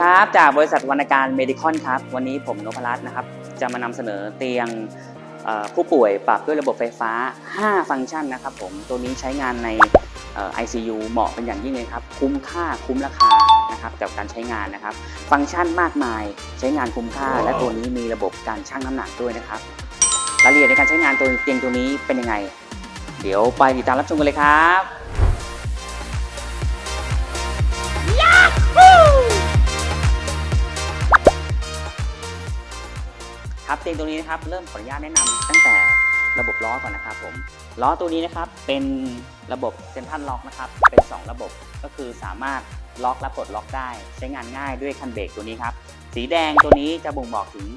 ดีครับจากบริษัทวรรณการเมดิคอนครับวันนี้ผมนพรัตน์นะครับจะมานำเสนอเตียงเอ่อผู้ป่วยปรับด้วยระบบไฟฟ้า 5 ฟังก์ชันนะครับผมตัวนี้ใช้งานในเอ่อ ICU เหมาะเป็นอย่างยิ่งเลยครับ คุ้มค่าคุ้มราคานะครับกับการใช้งานนะครับ ฟังก์ชันมากมายใช้งานคุ้มค่า และตัวนี้มีระบบการชั่งน้ำหนักด้วยนะครับรายละเอียดในการใช้งานตัวเตียงตัวนี้เป็นยังไง เดี๋ยวไปติดตามรับชมกันเลยครับ เตียงตัวนี้นะครับเริ่มขออนุญาตแนะนำตั้งแต่ระบบล้อก่อนนะครับผมล้อตัวนี้นะครับเป็นระบบเซนทรัลล็อกนะครับเป็น 2 ระบบก็คือสามารถล็อกและปลดล็อกได้ ใช้งานง่ายด้วยคันเบรกตัวนี้ครับสีแดงตัวนี้จะบ่งบอกถึง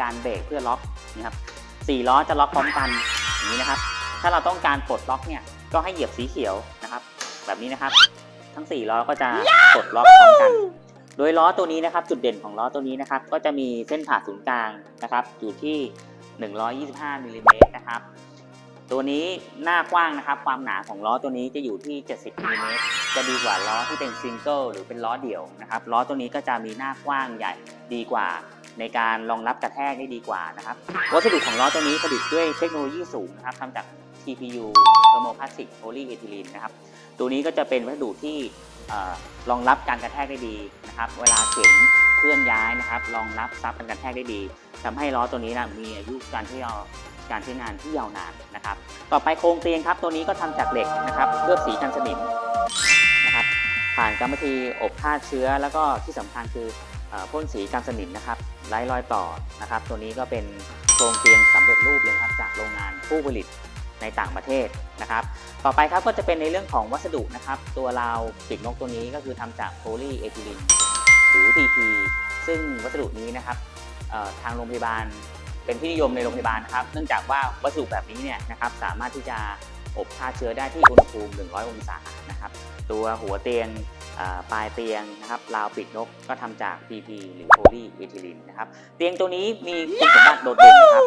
การเบรกเพื่อล็อกนะครับสี่ล้อจะล็อกพร้อมกันอย่างนี้นะครับ ถ้าเราต้องการปลดล็อกเนี่ยก็ให้เหยียบสีเขียวนะครับ แบบนี้นะครับ ทั้ง 4 ล้อก็จะปลดล็อกพร้อมกัน โดยล้อตัวนี้นะครับจุดเด่นของล้อตัวนี้นะครับก็จะมีเส้นผ่าศูนย์กลางนะครับอยู่ที่ 125มิลลิเมตรนะครับตัวนี้หน้ากว้างนะครับ ความหนาของล้อตัวนี้จะอยู่ที่ 70มิลลิเมตรจะดีกว่าล้อที่เป็นซิงเกิลหรือเป็นล้อเดี่ยวนะครับล้อตัวนี้ก็จะมีหน้ากว้างใหญ่ดีกว่าในการรองรับกระแทกได้ดีกว่านะครับวัสดุของล้อตัวนี้ผลิตด้วยเทคโนโลยีสูงนะครับทำจาก TPU Thermoplastic Polyethylene นะครับ ตัวนี้ก็จะเป็นวัสดุที่ รองรับการกระแทกได้ดีนะครับเวลาเข็นเคลื่อนย้ายนะครับรองรับซับการกระแทกได้ดีทำให้ล้อตัวนี้นะมีอายุการที่เราการใช้งานที่ยาวนานนะครับ ต่อไปโครงเตียงครับตัวนี้ก็ทำจากเหล็กนะครับเคลือบสีกันสนิมนะครับ ผ่านกรรมวิธีอบฆ่าเชื้อ แล้วก็ที่สำคัญคือพ่นสีกันสนิมนะครับไร้รอยต่อนะครับ ตัวนี้ก็เป็นโครงเตียงสำเร็จรูปเลยครับจากโรงงานผู้ผลิต ในต่างประเทศนะครับ ต่อไปครับก็จะเป็นในเรื่องของวัสดุนะครับ ตัวราวปีกนกตัวนี้ก็คือทำจากโพลีเอทิลีนหรือ PP ซึ่งวัสดุนี้นะครับทางโรงพยาบาลเป็นที่นิยมในโรงพยาบาลนะครับ เนื่องจากว่าวัสดุแบบนี้เนี่ยนะครับสามารถที่จะอบฆ่าเชื้อได้ที่อุณหภูมิ 100 องศานะครับ ตัวหัวเตียงปลายเตียงนะครับราวปีกนกก็ทำจาก PP หรือโพลีเอทิลีนนะครับ เตียงตัวนี้มีคุณสมบัติโดดเด่นนะครับ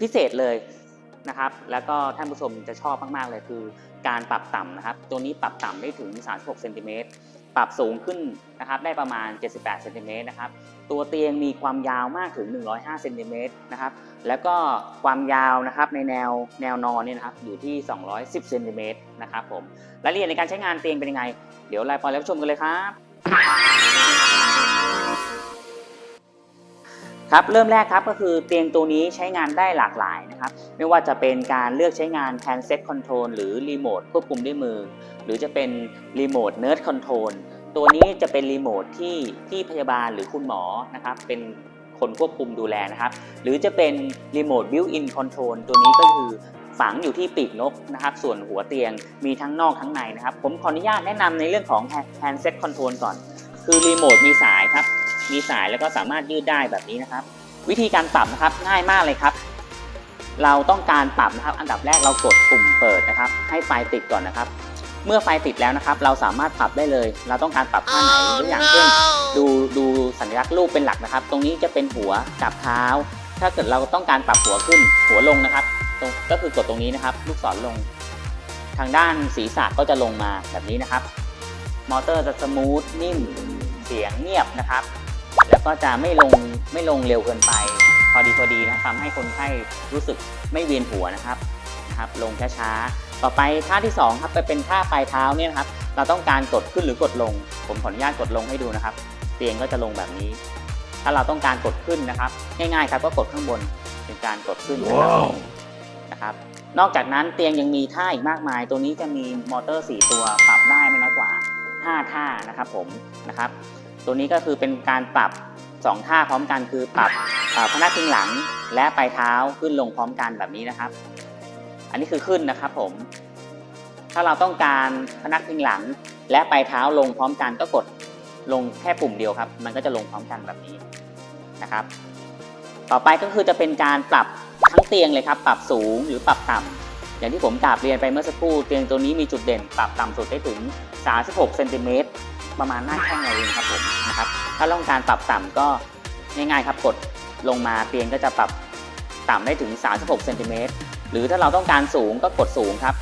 พิเศษเลย นะครับ แล้วก็ท่านผู้ชมจะชอบมาก ๆ เลยคือ การปรับต่ำนะครับ ตัวนี้ปรับต่ำได้ถึง 36เซนติเมตรปรับสูงขึ้นนะครับได้ประมาณ 78เซนติเมตรนะครับตัวเตียงมีความยาวมากถึง 105เซนติเมตรนะครับแล้วก็ความยาวนะครับในแนวแนวนอนเนี่ยนะครับอยู่ที่ 210เซนติเมตรนะครับผมรายละเอียดในการใช้งานเตียงเป็นยังไง เดี๋ยวรายปอยรับชมกันเลยครับ ครับเริ่มแรกครับก็คือเตียงตัวนี้ใช้งานได้หลากหลายนะครับไม่ว่าจะเป็นการเลือกใช้งาน handset control หรือรีโมทควบคุมด้วยมือ หรือจะเป็นรีโมท nurse control ตัวนี้จะเป็นรีโมทที่ที่พยาบาลหรือคุณหมอนะครับเป็นคนควบคุมดูแลนะครับหรือจะเป็นรีโมท built-in control ตัวนี้ก็คือฝังอยู่ที่ปีกนกนะครับ ส่วนหัวเตียงมีทั้งนอกทั้งในนะครับ ผมขออนุญาตแนะนำในเรื่องของ handset control ก่อน คือรีโมทมีสายครับ มีสายแล้วก็สามารถยืดได้แบบนี้นะครับ วิธีการปรับนะครับง่ายมากเลยครับ เราต้องการปรับนะครับ อันดับแรกเรากดปุ่มเปิดนะครับ ให้ไฟติดก่อนนะครับ เมื่อไฟติดแล้วนะครับ เราสามารถปรับได้เลย เราต้องการปรับท่าไหนตัวอย่างเช่นดูดูสัญลักษณ์รูปเป็นหลักนะครับ ตรงนี้จะเป็นหัวกับเท้า ถ้าเกิดเราต้องการปรับหัวขึ้นหัวลงนะครับตรงก็คือกดตรงนี้นะครับ ลูกศรลง ทางด้านศีรษะก็จะลงมาแบบนี้นะครับ มอเตอร์จะสมูทนิ่มเสียงเงียบนะครับ แล้วก็จะไม่ลงไม่ลงเร็วเกินไป พอดีพอดีนะทำให้คนไข้รู้สึกไม่เวียนหัวนะครับนะครับ ลงช้าๆต่อไปท่าที่สองครับไปเป็นท่าปลายเท้าเนี่ยนะครับ เราต้องการกดขึ้นหรือกดลง ผมขออนุญาตกดลงให้ดูนะครับ เตียงก็จะลงแบบนี้ ถ้าเราต้องการกดขึ้นนะครับ ง่ายๆครับก็กดข้างบนเป็นการกดขึ้นนะครับนะครับนอกจากนั้นเตียงยังมีท่าอีกมากมาย ตัวนี้จะมีมอเตอร์ 4 ตัวปรับได้ไม่น้อยกว่า 5 ท่านะครับผมนะครับ ตัวนี้ก็คือเป็นการปรับ 2 ท่าพร้อมกันคือปรับพนักพิงหลังและปลายเท้าขึ้นลงพร้อมกันแบบนี้นะครับ อันนี้คือขึ้นนะครับผม ถ้าเราต้องการพนักพิงหลัง และปลายเท้าลงพร้อมกันก็กดลงแค่ปุ่มเดียวครับ มันก็จะลงพร้อมกันแบบนี้นะครับ ต่อไปก็คือจะเป็นการปรับทั้งเตียงเลยครับ ปรับสูงหรือปรับต่ำอย่างที่ผมกราบเรียนไปเมื่อสักครู่เตียงตัวนี้มีจุดเด่น ปรับต่ำสุดได้ถึง 36เซนติเมตรประมาณหน้าแข้งเราเองครับผมนะครับถ้าต้องการปรับต่ำก็ง่ายๆครับกดลงมาเตียงก็จะปรับต่ำได้ถึง 36เซนติเมตรหรือถ้าเราต้องการสูงก็กดสูงครับ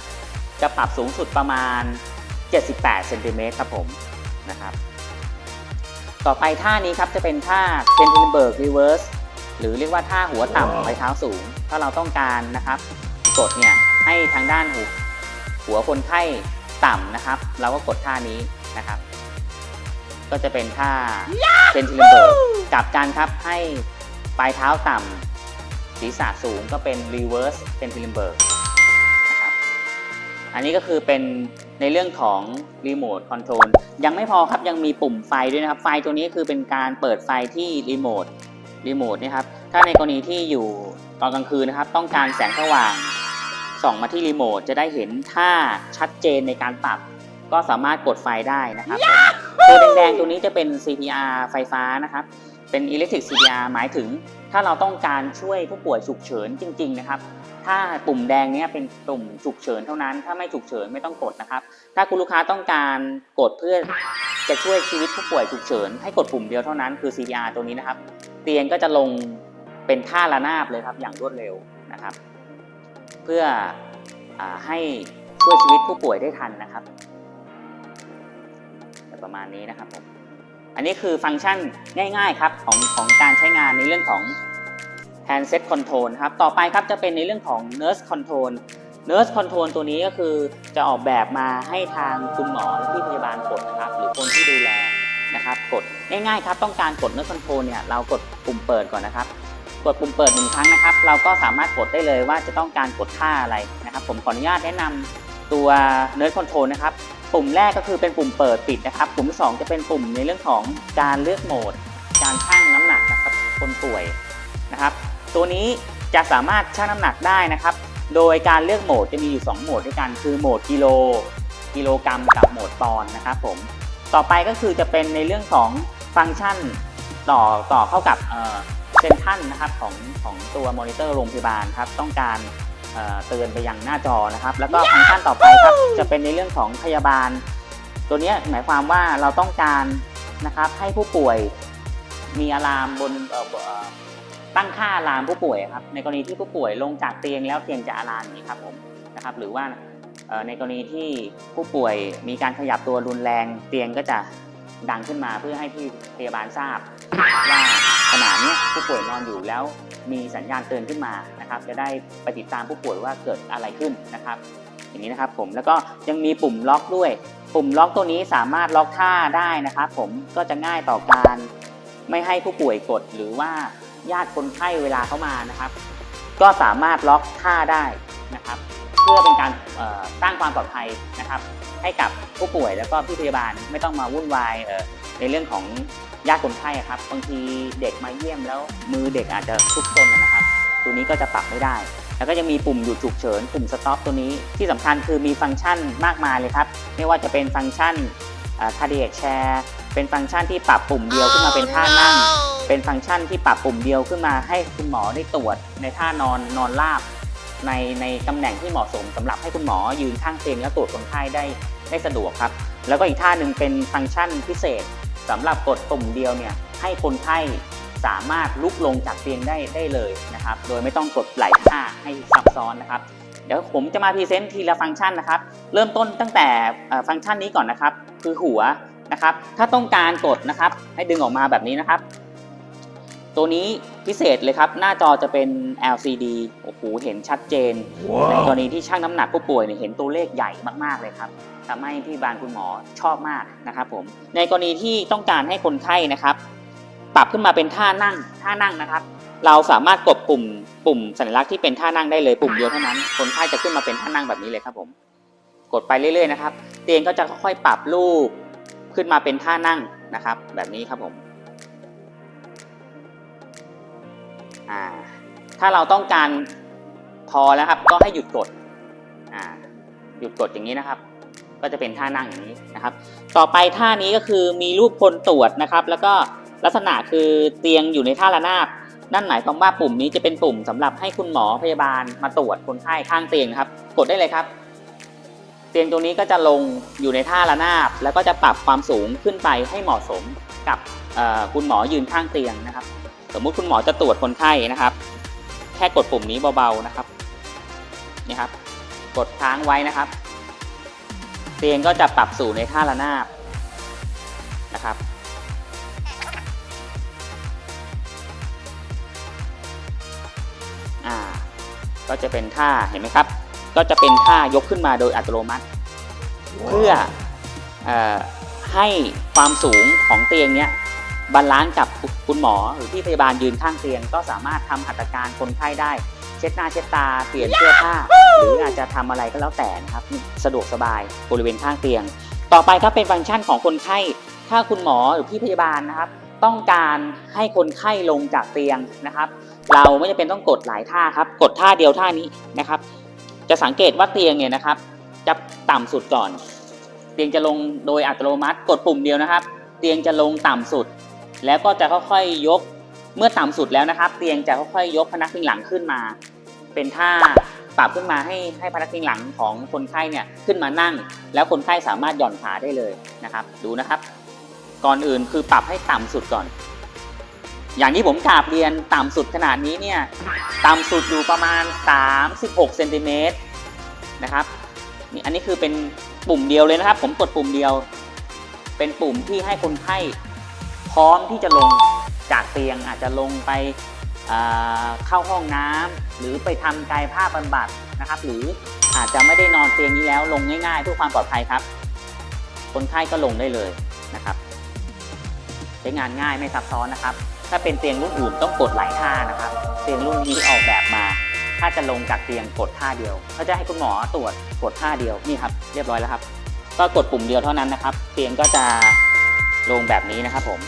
จะปรับสูงสุดประมาณ 78เซนติเมตรครับผมนะครับ ต่อไปท่านี้ครับจะเป็นท่า c e n t i l b e r g reverse หรือเรียกว่าท่าหัวต่ำไปเท้าสูง ถ้าเราต้องการนะครับ กดเนี่ยให้ทางด้านหัวหัวคนไข้ ต่ำนะครับ เราก็กดท่านี้นะครับ ก็จะเป็นท่า c e n t i l b e r g กลับกันครับให้ปลายเท้าต่ำศีรษะสูงก็เป็น reverse c e n t i l b e r g นะครับอันนี้ก็คือเป็นในเรื่องของรีโมทคอนโทรลยังไม่พอครับยังมีปุ่มไฟด้วยนะครับ ไฟตัวนี้คือเป็นการเปิดไฟที่รีโมทรีโมทเนะครับถ้าในกรณีที่อยู่ตอนกลางคืนนะครับ ต้องการแสงสว่าง ส่องมาที่รีโมทจะได้เห็นท่าชัดเจนในการปรับ ก็สามารถกดไฟได้นะครับผมตัวแดงๆ ตัวนี้จะเป็น CPR ไฟฟ้านะครับ เป็น Electric CPR หมายถึง ถ้าเราต้องการช่วยผู้ป่วยฉุกเฉินจริง ๆ นะครับ ถ้าปุ่มแดงเนี้ยเป็นปุ่มฉุกเฉินเท่านั้น ถ้าไม่ฉุกเฉินไม่ต้องกดนะครับ ถ้าคุณลูกค้าต้องการกดเพื่อจะช่วยชีวิตผู้ป่วยฉุกเฉิน ให้กดปุ่มเดียวเท่านั้นคือ CPR ตัวนี้นะครับ เตียงก็จะลงเป็นท่าระนาบเลยครับ อย่างรวดเร็วนะครับเพื่ออให้ช่วยชีวิตผู้ป่วยได้ทันนะครับประมาณนี้นะครับผมอันนี้คือฟังก์ชันง่ายๆครับของของการใช้งานในเรื่องของ handset control ครับต่อไปครับจะเป็นในเรื่องของ nurse control nurse control ตัวนี้ก็คือจะออกแบบมาให้ทางคุณหมอและที่พยาบาลกดนะครับ หรือคนที่ดูแลนะครับกดง่ายๆครับต้องการกด nurse control เนี่ยเรากดปุ่มเปิดก่อนนะครับ กดปุ่มเปิดหนึ่งครั้งนะครับ เราก็สามารถกดได้เลยว่าจะต้องการกดท่าอะไรนะครับ ผมขออนุญาตแนะนำตัว nurse control นะครับ ปุ่มแรกก็คือเป็นปุ่มเปิดปิดนะครับ ปุ่มที่สองจะเป็นปุ่มในเรื่องของการเลือกโหมด การชั่งน้ำหนักนะครับ คนป่วยนะครับ ตัวนี้จะสามารถชั่งน้ำหนักได้นะครับ โดยการเลือกโหมดจะมีอยู่ 2 โหมดด้วยกันคือโหมดกิโล กิโลกรัมกับโหมดปอนด์นะครับ ผมต่อไปก็คือจะเป็นในเรื่องของฟังก์ชันต่อต่อเข้ากับ เซนทันนะครับของของตัวมอนิเตอร์โรงพยาบาลครับต้องการเอ่อเตือนไปยังหน้าจอนะครับ แล้วก็ฟังก์ชันต่อไปครับจะเป็นในเรื่องของพยาบาล ตัวเนี้ยหมายความว่าเราต้องการนะครับให้ผู้ป่วยมีอะลามบนเอ่อเอ่อตั้งค่าอะลามผู้ป่วยครับในกรณีที่ผู้ป่วยลงจากเตียงแล้วเตียงจะอะลามอย่างนี้ครับผมนะครับ หรือว่าเอ่อในกรณีที่ผู้ป่วยมีการขยับตัวรุนแรงเตียงก็จะดังขึ้นมาเพื่อให้พี่พยาบาลทราบว่าข ณะนี้ผู้ป่วยนอนอยู่แล้วมีสัญญาณเตือนขึ้นมานะครับจะได้ไปติดตามผู้ป่วยว่าเกิดอะไรขึ้นนะครับ อย่างนี้นะครับผมแล้วก็ยังมีปุ่มล็อกด้วย ปุ่มล็อกตัวนี้สามารถล็อกท่าได้นะครับผมก็จะง่ายต่อการไม่ให้ผู้ป่วยกดหรือว่าญาติคนไข้เวลาเข้ามานะครับ ก็สามารถล็อกท่าได้นะครับ เพื่อเป็นการสร้างความปลอดภัยนะครับ ให้กับผู้ป่วยแล้วก็พี่พยาบาลไม่ต้องมาวุ่นวายในเรื่องของ ญาติคนไข้อะครับบางทีเด็กมาเยี่ยมแล้ว มือเด็กอาจจะทุกซนนะครับ ตัวนี้ก็จะปรับไม่ได้ แล้วก็ยังมีปุ่มหยุดฉุกเฉิน ปุ่มสต็อปตัวนี้ที่สำคัญคือมีฟังก์ชันมากมายเลยครับ ไม่ว่าจะเป็นฟังก์ชันคาร์ดิแอคแชร์เป็นฟังก์ชันที่ปรับปุ่มเดียวขึ้นมาเป็นท่านั่ง เป็นฟังก์ชันที่ปรับปุ่มเดียวขึ้นมาให้คุณหมอได้ตรวจในท่านอนนอนราบในในตำแหน่งที่เหมาะสมสำหรับให้คุณหมอยืนข้างเตียงและตรวจคนไข้ได้ได้สะดวกครับ แล้วก็อีกท่าหนึ่งเป็นฟังก์ชันพิเศษ สำหรับกดปุ่มเดียวเนี่ยให้คนไข้สามารถลุกลงจากเตียงได้ได้เลยนะครับ โดยไม่ต้องกดหลายท่าให้ซับซ้อนนะครับ เดี๋ยวผมจะมาพรีเซนต์ทีละฟังก์ชันนะครับ เริ่มต้นตั้งแต่ฟังก์ชันนี้ก่อนนะครับ คือหัวนะครับ ถ้าต้องการกดนะครับ ให้ดึงออกมาแบบนี้นะครับ ตัวนี้พิเศษเลยครับ หน้าจอจะเป็น LCD โอ้โหเห็นชัดเจนในกรณีที่ชั่งน้ำหนักผู้ป่วยเนี่ยเห็นตัวเลขใหญ่มากๆเลยครับทำให้พี่บาลคุณหมอชอบมากนะครับผมในกรณีที่ต้องการให้คนไข้นะครับ ปรับขึ้นมาเป็นท่านั่งท่านั่งนะครับ เราสามารถกดปุ่มปุ่มสัญลักษณ์ที่เป็นท่านั่งได้เลยปุ่มเดียวเท่านั้น คนไข้จะขึ้นมาเป็นท่านั่งแบบนี้เลยครับผมกดไปเรื่อยๆนะครับ เตียงก็จะค่อยๆปรับรูปขึ้นมาเป็นท่านั่งนะครับ แบบนี้ครับผม อ่าถ้าเราต้องการพอแล้วครับก็ให้หยุดกดอ่าหยุดกดอย่างนี้นะครับ ก็จะเป็นท่านั่งอย่างนี้นะครับ ต่อไปท่านี้ก็คือมีรูปคนตรวจนะครับ แล้วก็ลักษณะคือเตียงอยู่ในท่าระนาบนั่นหมายความว่าปุ่มนี้จะเป็นปุ่มสำหรับให้คุณหมอพยาบาลมาตรวจคนไข้ข้างเตียงครับ กดได้เลยครับ เตียงตัวนี้ก็จะลงอยู่ในท่าระนาบ แล้วก็จะปรับความสูงขึ้นไปให้เหมาะสมกับคุณหมอยืนข้างเตียงนะครับ สมมุติคุณหมอจะตรวจคนไข้นะครับ แค่กดปุ่มนี้เบาๆนะครับนี่ครับ กดค้างไว้นะครับ เตียงก็จะปรับสู่ในท่าระนาบนะครับ อ่า ก็จะเป็นท่าเห็นไหมครับ ก็จะเป็นท่ายกขึ้นมาโดยอัตโนมัติ เพื่ออให้ความสูงของเตียงเนี้ย บาลานซ์กับคุณหมอหรือที่พยาบาลยืนข้างเตียง ก็สามารถทำหัตถการคนไข้ได้ เช็ดหน้าเช็ดตาเปลี่ยนเสื้อผ้า หรืออาจจะทำอะไรก็แล้วแต่นะครับ สะดวกสบายบริเวณข้างเตียง ต่อไปครับเป็นฟังก์ชันของคนไข้ ถ้าคุณหมอหรือพี่พยาบาลนะครับ ต้องการให้คนไข้ลงจากเตียงนะครับ เราไม่จำเป็นต้องกดหลายท่าครับ กดท่าเดียวท่านี้นะครับ จะสังเกตว่าเตียงเนี่ยนะครับ จะต่ำสุดก่อน เตียงจะลงโดยอัตโนมัติ กดปุ่มเดียวนะครับ เตียงจะลงต่ำสุด แล้วก็จะค่อยๆยกเมื่อต่ำสุดแล้วนะครับ เตียงจะค่อยๆยกพนักพิงหลังขึ้นมา เป็นท่าปรับขึ้นมาให้ให้พนักพิงหลังของคนไข้เนี่ยขึ้นมานั่ง แล้วคนไข้สามารถหย่อนขาได้เลยนะครับ ดูนะครับ ก่อนอื่นคือปรับให้ต่ำสุดก่อน อย่างที่ผมกราบเรียนต่ำสุดขนาดนี้เนี่ยต่ำสุดอยู่ประมาณ 36เซนติเมตรนะครับนี่อันนี้คือเป็นปุ่มเดียวเลยนะครับ ผมกดปุ่มเดียว เป็นปุ่มที่ให้คนไข้ พร้อมที่จะลงจากเตียงอาจจะลงไปเข้าห้องน้ำหรือไปทำกายภาพบำบัดนะครับ หรืออาจจะไม่ได้นอนเตียงนี้แล้วลงง่ายๆเพื่อความปลอดภัยครับ คนไข้ก็ลงได้เลยนะครับใช้งานง่ายไม่ซับซ้อนนะครับ ถ้าเป็นเตียงรุ่นอื่นต้องกดหลายท่านะครับ เตียงรุ่นนี้ออกแบบมา ถ้าจะลงจากเตียงกดท่าเดียวเขาจะให้คุณหมอตรวจกดท่าเดียวนี่ครับเรียบร้อยแล้วครับ ก็กดปุ่มเดียวเท่านั้นนะครับ เตียงก็จะลงแบบนี้นะครับผม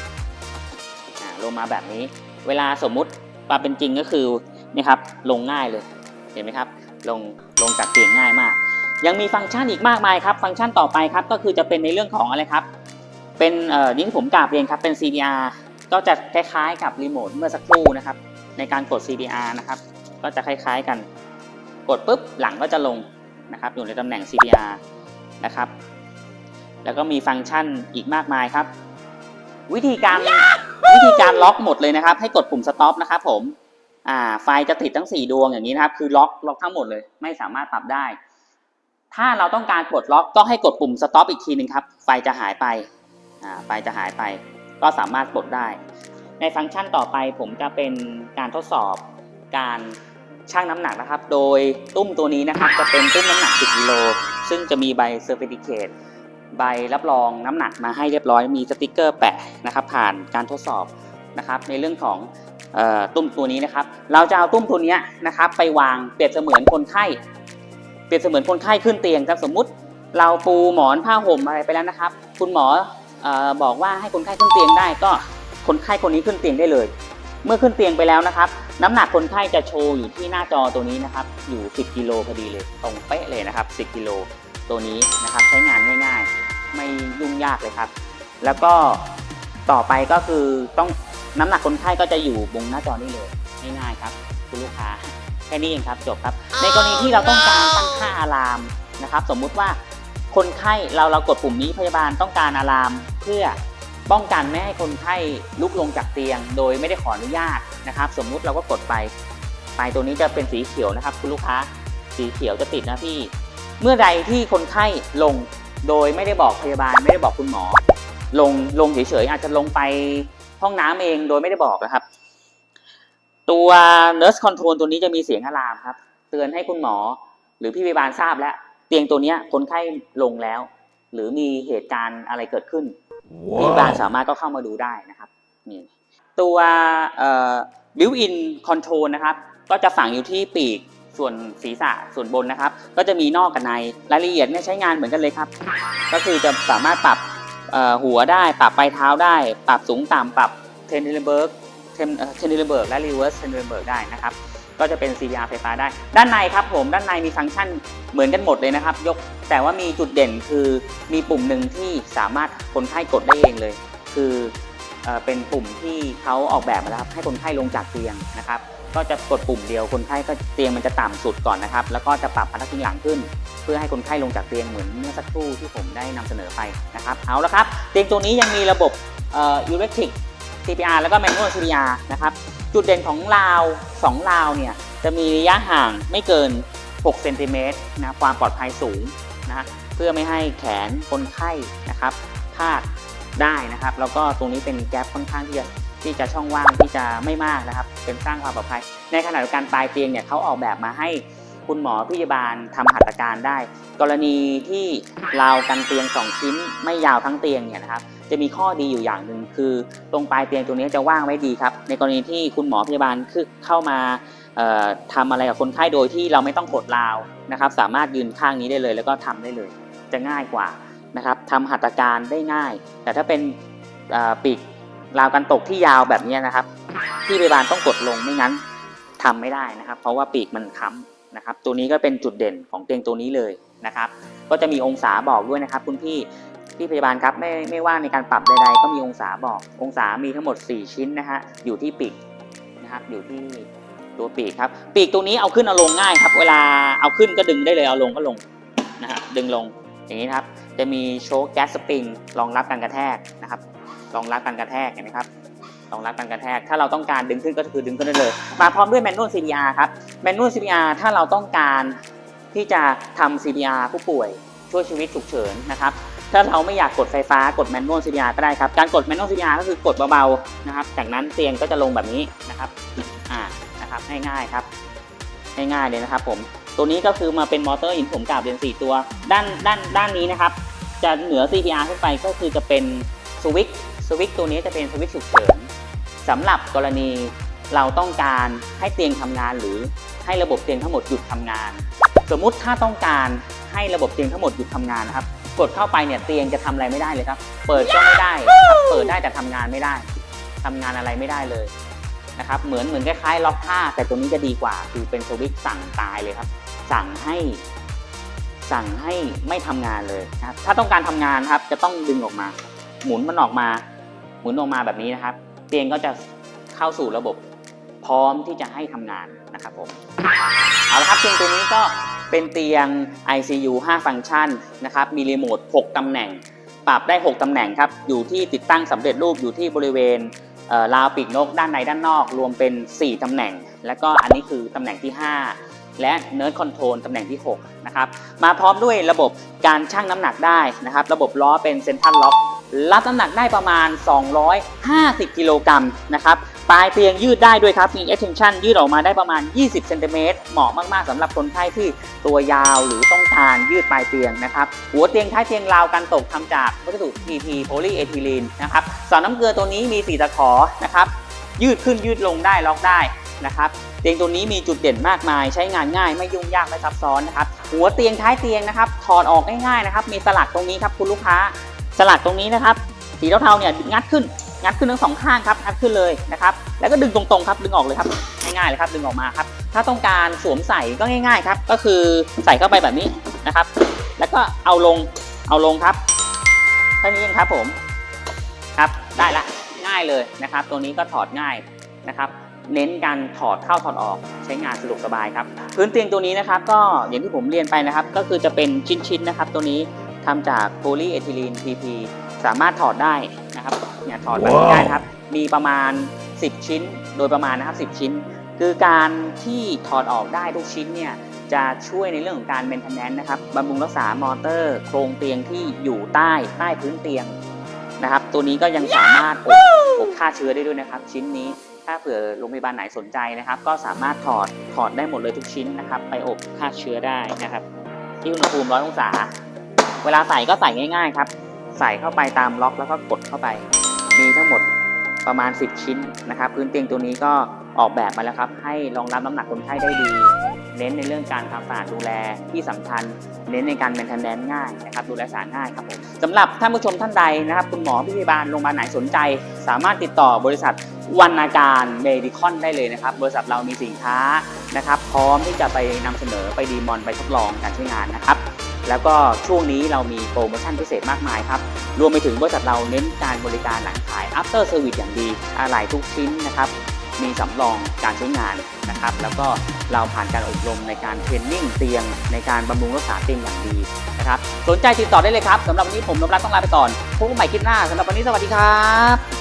ลงมาแบบนี้ เวลาสมมุติปาเป็นจริงก็คือนี่ครับลงง่ายเลยเห็นไหมครับลงลงจากเตียงง่ายมาก ยังมีฟังก์ชันอีกมากมายครับ ฟังก์ชันต่อไปครับก็คือจะเป็นในเรื่องของอะไรครับ เป็นเอ่อนี่ที่ผมกราบเรียนครับเป็น CDR ก็จะคล้ายๆกับรีโมทเมื่อสักครู่นะครับ ในการกด CDR นะครับ ก็จะคล้ายๆกัน กดปุ๊บหลังก็จะลงนะครับอยู่ในตำแหน่ง CDR นะครับ แล้วก็มีฟังก์ชันอีกมากมายครับ วิธีการ วิธีการล็อกหมดเลยนะครับ ให้กดปุ่ม stop นะครับผมอ่าไฟจะติดทั้ง 4 ดวงอย่างนี้นะครับ คือล็อกล็อกทั้งหมดเลย ไม่สามารถปรับได้ ถ้าเราต้องการปลดล็อกก็ให้กดปุ่ม stop อีกทีหนึ่งครับ ไฟจะหายไปอ่าไฟจะหายไป ก็สามารถปลดได้ ในฟังก์ชันต่อไปผมจะเป็นการทดสอบการชั่งน้ำหนักนะครับ โดยตุ้มตัวนี้นะครับ จะเป็นตุ้มน้ำหนัก 10 กิโล ซึ่งจะมีใบเซอร์ i ิเค e ใบรับรองน้ำหนักมาให้เรียบร้อยมีสติกเกอร์แปะนะครับ ผ่านการทดสอบนะครับ ในเรื่องของออตุ้มตัวนี้นะครับ เราจะเอาตุ้มตัวนี้นะครับ ไปวางเปรียบเสมือนคนไข้ เปรียบเสมือนคนไข้ขึ้นเตียงครับสมมุติเราปูหมอนผ้าห่มอะไรไปแล้วนะครับ คุณหมอเออบอกว่าให้คนไข้ขึ้นเตียงได้ก็คนไข้คนนี้ขึ้นเตียงได้เลย เมื่อขึ้นเตียงไปแล้วนะครับ น้ำหนักคนไข้จะโชว์อยู่ที่หน้าจอตัวนี้นะครับ อยู่ 10กิโลพอดีเลย ตรงเป๊ะเลยนะครับ 10กิโล ตัวนี้นะครับ ใช้งานง่ายๆ ไม่ยุ่งยากเลยครับ แล้วก็ต่อไปก็คือต้องน้ำหนักคนไข้ก็จะอยู่บนหน้าจอนี้เลยง่ายๆครับ คุณลูกค้าแค่นี้เองครับจบครับ ในกรณีที่เราต้องการตั้งค่าอะลามนะครับ สมมุติว่าคนไข้เราเรากดปุ่มนี้พยาบาลต้องการอะลามเพื่อป้องกันไม่ให้คนไข้ลุกลงจากเตียง โดยไม่ได้ขออนุญาตนะครับ สมมุติเราก็กดไปไฟตัวนี้จะเป็นสีเขียวนะครับ คุณลูกค้าสีเขียวจะติดนะพี่ เมื่อใดที่คนไข้ลงโดยไม่ได้บอกพยาบาลไม่ได้บอกคุณหมอ ลงลงเฉยๆอาจจะลงไปห้องน้ำเองโดยไม่ได้บอกนะครับ ตัว nurse control ตัวนี้จะมีเสียงอะลามครับ เตือนให้คุณหมอ หรือพี่พยาบาลทราบแล้ว เตียงตัวเนี้ยคนไข้ลงแล้ว หรือมีเหตุการณ์อะไรเกิดขึ้นพยาบาลสามารถก็เข้ามาดูได้นะครับนี่ตัวบิวอินคอนโทรลนะครับ ก็จะฝังอยู่ที่ปีก ส่วนศีรษะส่วนบนนะครับ ก็จะมีนอกกับในรายละเอียดเนี่ยใช้งานเหมือนกันเลยครับ ก็คือจะสามารถปรับหัวได้ปรับปลายเท้าได้ ปรับสูงต่ำปรับเทนเดลเบิร์กเทนเทนเดลเบิร์กและรีเวิร์สเทนเดลเบิร์กได้นะครับก็จะเป็น CDR ไฟฟ้าได้ ด้านในครับผม ด้านในมีฟังก์ชันเหมือนกันหมดเลยนะครับ ยก แต่ว่ามีจุดเด่นคือมีปุ่มหนึ่งที่สามารถคนไข้กดได้เองเลย คือเป็นปุ่มที่เขาออกแบบมาแล้วครับ ให้คนไข้ลงจากเตียงนะครับ ก็จะกดปุ่มเดียวคนไข้ก็เตียงมันจะต่ำสุดก่อนนะครับ แล้วก็จะปรับพนักพิงหลังขึ้น เพื่อให้คนไข้ลงจากเตียงเหมือนเมื่อสักครู่ที่ผมได้นำเสนอไปนะครับเอาละครับ เตียงตัวนี้ยังมีระบบเอ่อ electric CPR แล้วก็ manual CPR นะครับจุดเด่นของราว2ราวเนี่ยจะมีระยะห่างไม่เกิน 6 เซนติเมตรนะความปลอดภัยสูงนะเพื่อไม่ให้แขนคนไข้นะครับพลาดได้นะครับ แล้วก็ตรงนี้เป็นแก๊ปค่อนข้างที่จะ ที่จะช่องว่างที่จะไม่มากนะครับ เป็นสร้างความปลอดภัย ในขณะเดียวกันปลายเตียงเนี่ยเขาออกแบบมาให้คุณหมอพยาบาลทำหัตถการได้ กรณีที่ราวกันเตียงสองชิ้นไม่ยาวทั้งเตียงเนี่ยนะครับจะมีข้อดีอยู่อย่างหนึ่งคือ ตรงปลายเตียงตัวนี้จะว่างไว้ดีครับ ในกรณีที่คุณหมอพยาบาลคือเข้ามาเอ่อทำอะไรกับคนไข้โดยที่เราไม่ต้องกดราวนะครับ สามารถยืนข้างนี้ได้เลย แล้วก็ทำได้เลย จะง่ายกว่านะครับทำหัตถการได้ง่าย แต่ถ้าเป็นปีก ราวกันตกที่ยาวแบบนี้นะครับ ที่พยาบาลต้องกดลงไม่งั้นทำไม่ได้นะครับ เพราะว่าปีกมันค้ำนะครับ ตัวนี้ก็เป็นจุดเด่นของเตียงตัวนี้เลยนะครับ ก็จะมีองศาบอกด้วยนะครับ คุณพี่พี่พยาบาลครับไม่ไม่ว่าในการปรับใดๆก็มีองศาบอก องศามีทั้งหมด 4 ชิ้นนะฮะอยู่ที่ปีกนะครับอยู่ที่ตัวปีกครับปีกตัวนี้เอาขึ้นเอาลงง่ายครับ เวลาเอาขึ้นก็ดึงได้เลยเอาลงก็ลงนะฮะดึงลงอย่างนี้ครับ จะมีโช๊คแก๊สสปริงรองรับการกระแทกนะครับ รองรับการกระแทกเห็นไหมครับรองรับการกระแทก ถ้าเราต้องการดึงขึ้นก็คือดึงขึ้นได้เลย มาพร้อมด้วยแมนนวล CPR ครับแมนนวล CPR ถ้าเราต้องการที่จะทำ CPR ผู้ป่วยช่วยชีวิตฉุกเฉินนะครับถ้าเราไม่อยากกดไฟฟ้ากดแมนนวล CPR ก็ได้ครับ การกดแมนนวล CPR ก็คือกดเบาๆนะครับ จากนั้นเตียงก็จะลงแบบนี้นะครับอ่านะครับง่ายๆครับง่ายๆเลยนะครับผมตัวนี้ก็คือมาเป็นมอเตอร์หินผมกาบเรียน4ตัว ด้านด้านด้านนี้นะครับ จะเหนือ CPR ขึ้นไปก็คือจะเป็นสวิตช์ สวิตช์ตัวนี้จะเป็นสวิตช์ฉุกเฉินสำหรับกรณีเราต้องการให้เตียงทำงานหรือให้ระบบเตียงทั้งหมดหยุดทำงาน สมมุติถ้าต้องการให้ระบบเตียงทั้งหมดหยุดทำงานนะครับ กดเข้าไปเนี่ยเตียงจะทำอะไรไม่ได้เลยครับ เปิดก็ไม่ได้นะครับเปิดได้แต่ทำงานไม่ได้ทำงานอะไรไม่ได้เลยนะครับเหมือนเหมือนคล้ายๆล็อกท่าแต่ตัวนี้จะดีกว่า คือเป็นสวิตช์สั่งตายเลยครับ สั่งให้สั่งให้ไม่ทำงานเลยนะครับถ้าต้องการทำงานครับจะต้องดึงออกมา หมุนมันออกมา หมุนออกมาแบบนี้นะครับ เตียงก็จะเข้าสู่ระบบพร้อมที่จะให้ทำงานนะครับผมเอาละครับเตียงตัวนี้ก็เป็นเตียง ICU 5 ฟังก์ชันนะครับมีรีโมท6ตำแหน่ง ปรับได้ 6ตำแหน่งครับอยู่ที่ติดตั้งสำเร็จรูปอยู่ที่บริเวณเราวปีกนกด้านในด้านนอก รวมเป็น 4ตำแหน่ง แล้วก็อันนี้คือตำแหน่งที่ 5 และเนิร์ดคอนโทรลตำแหน่งที่6นะครับมาพร้อมด้วยระบบการชั่งน้ำหนักได้นะครับ ระบบล้อเป็นเซนทรัลล็อก รับน้ำหนักได้ประมาณ 250 กิโลกรัมนะครับปลายเตียงยืดได้ด้วยครับ มี extension ยืดออกมาได้ประมาณ 20เซนติเมตรเหมาะมาก ๆสำหรับคนไข้ที่ตัวยาวหรือต้องการยืดปลายเตียงนะครับ หัวเตียงท้ายเตียงราวกันตกทำจากวัสดุ PP โพลีเอทิลีนนะครับสอนน้ำเกลือตัวนี้มีสีตะขอนะครับ ยืดขึ้นยืดลงได้ล็อกได้นะครับเตียงตัวนี้มีจุดเด่นมากมาย ใช้งานง่ายไม่ยุ่งยากไม่ซับซ้อนนะครับหัวเตียงท้ายเตียงนะครับถอดออกง่ายๆนะครับมีสลักตรงนี้ครับคุณลูกค้า สลักตรงนี้นะครับ สีเทาๆเนี่ยงัดขึ้น งัดขึ้นทั้งสองข้างครับงัดขึ้นเลยนะครับ แล้วก็ดึงตรงๆครับดึงออกเลยครับง่ายๆเลยครับดึงออกมาครับ ถ้าต้องการสวมใส่ก็ง่าย ๆครับ ก็คือใส่เข้าไปแบบนี้นะครับ แล้วก็เอาลงเอาลงครับเท่านี้เองครับผมครับได้ละง่ายเลยนะครับ ตัวนี้ก็ถอดง่ายนะครับ เน้นการถอดเข้าถอดออกใช้งานสะดวกสบายครับ พื้นเตียงตัวนี้นะครับ ก็อย่างที่ผมเรียนไปนะครับ ก็คือจะเป็นชิ้นๆนะครับ ตัวนี้ ทำจากโพลีเอทิลีน PP สามารถถอดได้นะครับเนี่ยถอดแบบนี้ได้ครับ มีประมาณ 10 ชิ้นโดยประมาณนะครับ 10 ชิ้น คือการที่ถอดออกได้ทุกชิ้นเนี่ยจะช่วยในเรื่องของการเมนเทนแนนนะครับบำรุงรักษามอเตอร์ โครงเตียงที่อยู่ใต้ใต้พื้นเตียงนะครับ ตัวนี้ก็ยังสามารถอบอบฆ่าเชื้อได้ด้วยนะครับ ชิ้นนี้ถ้าเผื่อโรงพยาบาลไหนสนใจนะครับ ก็สามารถถอดถอดได้หมดเลยทุกชิ้นนะครับ ไปอบฆ่าเชื้อได้นะครับที่อุณหภูมิร้อยองศา เวลาใส่ก็ใส่ง่าย ๆ ครับ ใส่เข้าไปตามล็อกแล้วก็กดเข้าไป มีทั้งหมดประมาณ 10 ชิ้นนะครับ พื้นเตียงตัวนี้ก็ออกแบบมาแล้วครับ ให้รองรับน้ำหนักคนไข้ได้ดี เน้นในเรื่องการทำสะอาดดูแลที่สำคัญ เน้นในการ m ม i เทนแนนง่ายนะครับ ดูแลสะอาดง่ายครับผมสำหรับท่านผู้ชมท่านใดนะครับ คุณหมอพยาบาลโรงพยาบาลไหนสนใจ สามารถติดต่อบริษัทวรรณาการเมดิคอนได้เลยนะครับ บริษัทเรามีสินค้านะครับ พร้อมที่จะไปนำเสนอไปดีมอนไปทดลองการใช้งานนะครับ แล้วก็ช่วงนี้เรามีโปรโมชั่นพิเศษมากมายครับ รวมไปถึงบริษัทเราเน้นการบริการหลังขาย after service อย่างดีอะไหล่ทุกชิ้นนะครับ มีสำรองการใช้งานนะครับ แล้วก็เราผ่านการอบรมในการเทรนนิ่งเตียง ในการบำรุงรักษาเตียงอย่างดีนะครับ สนใจติดต่อได้เลยครับสำหรับวันนี้ผมนพรัตน์ต้องลาไปก่อนพบกันใหม่คลิปหน้าสำหรับวันนี้สวัสดีครับ